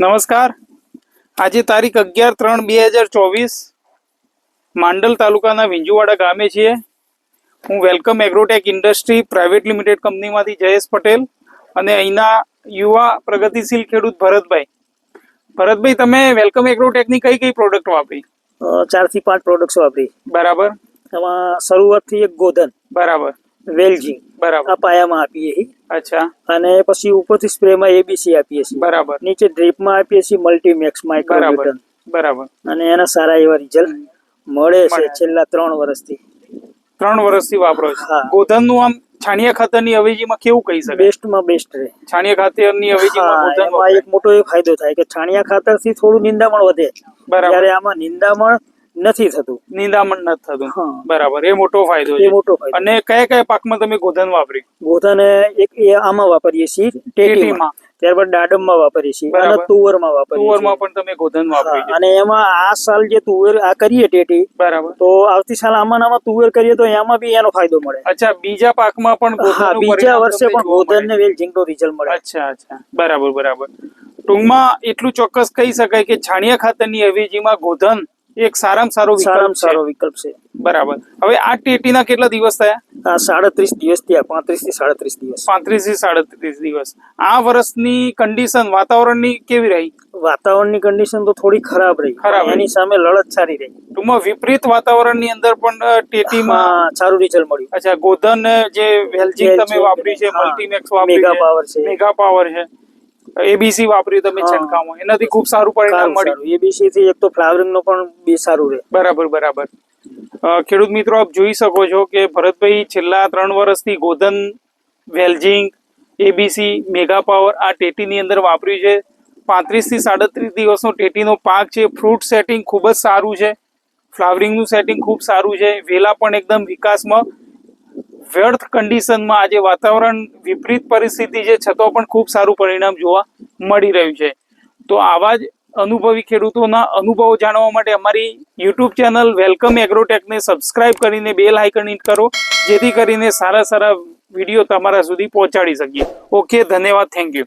નમસ્કાર. આજે તારીખ અગિયાર ત્રણ બે હજાર ચોવીસ માંડલ તાલુકાના વિંજુવાડા ગામે છીએ. હું welcome agrotech industry private limited કંપનીમાંથી જયેશ પટેલ અને અહીંના યુવા પ્રગતિશીલ ખેડૂત ભરતભાઈ. ભરતભાઈ તમે વેલકમ એગ્રોટેકની કઈ કઈ પ્રોડક્ટ વાપરી? ચારથી પાંચ પ્રોડક્ટ્સ વાપરી. બરાબર. એમાં શરૂઆતથી એક ગોધન. બરાબર. વેલજી બરાબર. આ પાયામાં આપીએ છીએ. અચ્છા. અને પછી ઉપરથી સ્પ્રેમાં એબીસી આપીએ છીએ. બરાબર. નીચે ડ્રીપમાં આપીએ છીએ મલ્ટીમેક્સ બરાબર. બરાબર. અને એના સારા એવા રિઝલ્ટ મળે છે છેલ્લા ત્રણ વર્ષથી. ત્રણ વર્ષથી વાપરો છો. ગોધનનું આમ છાણિયા ખાતરની અવેજીમાં કેવું કહી શકાય? બેસ્ટમાં બેસ્ટ રહે. છાણિયા ખાતરની અવેજીમાં. એક મોટો એ ફાયદો થાય કે છાણિયા ખાતરથી થોડું નિંદામણ વધે. બરાબર. આમાં નિંદામણ નથી થતું. નિંદામણ નથી થતું. બરાબર. એ મોટો ફાયદો છે. મોટો ફાયદો. અને કયા કયા પાકમાં તમે ગોધન વાપરી? ગોધન એક આમાં વાપરીએ છીએ ટેટીમાં. ત્યારબાદ દાડમમાં વાપરીએ છીએ અને તુવરમાં વાપરીએ તુવરમાં પણ તમે ગોધન વાપરી અને એમાં આ સાલ જે તુવેર આ કરીએ ટેટી બરાબર. તો આવતી સાલ આમાં આમાં તુવેર કરીએ તો એમાં બી એનો ફાયદો મળે. અચ્છા બીજા પાકમાં પણ હા બીજા વર્ષે પણ ગોધન ને વેલ ઝીંગનો રિઝલ્ટ મળે. અચ્છા અચ્છા. બરાબર બરાબર. ટૂંકમાં એટલું ચોક્કસ કહી શકાય કે છાણિયા ખાતરની અવેજીમાં ગોધન એક સારામાં સારો સારામાં સારો વિકલ્પ છે. બરાબર. હવે આ ટેટીના કેટલા દિવસ થયા? આ સાડત્રીસ દિવસ થયા પાંત્રીસથી સાડત્રીસ દિવસ. પાંત્રીસથી સાડત્રીસ દિવસ. આ વર્ષની કન્ડિશન વાતાવરણની કેવી રહી? વાતાવરણની કન્ડિશન તો થોડી ખરાબ રહી. ખરાબ એની સામે લડત સારી રહી. ટૂંકમાં વિપરીત વાતાવરણની અંદર પણ ટેટીમાં સારું રિઝલ્ટ મળ્યું. અચ્છા ગોધન જે વેલ્જિંગ તમે વાપરી છે મલ્ટીમેક્સ વાપરી મેગા પાવર છે. મેગા પાવર છે. એબીસી વાપર્યું તમે. છંટકાવમાં. એનાથી ખૂબ સારું પરિણામ મળ્યું. એબીસી થી એક તો ફ્લાવરિંગ નો પણ બી સારું રહે. બરાબર બરાબર. ખેડૂત મિત્રો આપ જોઈ શકો છો કે ભરતભાઈ છેલ્લા ત્રણ વર્ષથી ગોધન વેલ્જિંગ એબીસી મેગા પાવર આ ટેટીની અંદર વાપર્યું છે. પાંત્રીસથી સાડત્રીસ દિવસનો ટેટીનો પાક છે. ફ્રૂટ સેટિંગ ખૂબ જ સારું છે. ફ્લાવરિંગનું સેટિંગ ખૂબ સારું છે. વેલા પણ એકદમ વિકાસમાં વ્યર્થ કન્ડિશનમાં આજે વાતાવરણ વિપરીત પરિસ્થિતિ છે છતાં પણ ખૂબ સારું પરિણામ જોવા મળી રહ્યું છે. તો આવા જ અનુભવી ખેડૂતોના અનુભવો જાણવા માટે અમારી યુટ્યુબ ચેનલ વેલકમ એગ્રોટેકને સબસ્ક્રાઇબ કરીને બેલ આઇકન કરો, જેથી કરીને સારા સારા વીડિયો તમારા સુધી પહોંચાડી શકીએ. ઓકે ધન્યવાદ થેન્ક યુ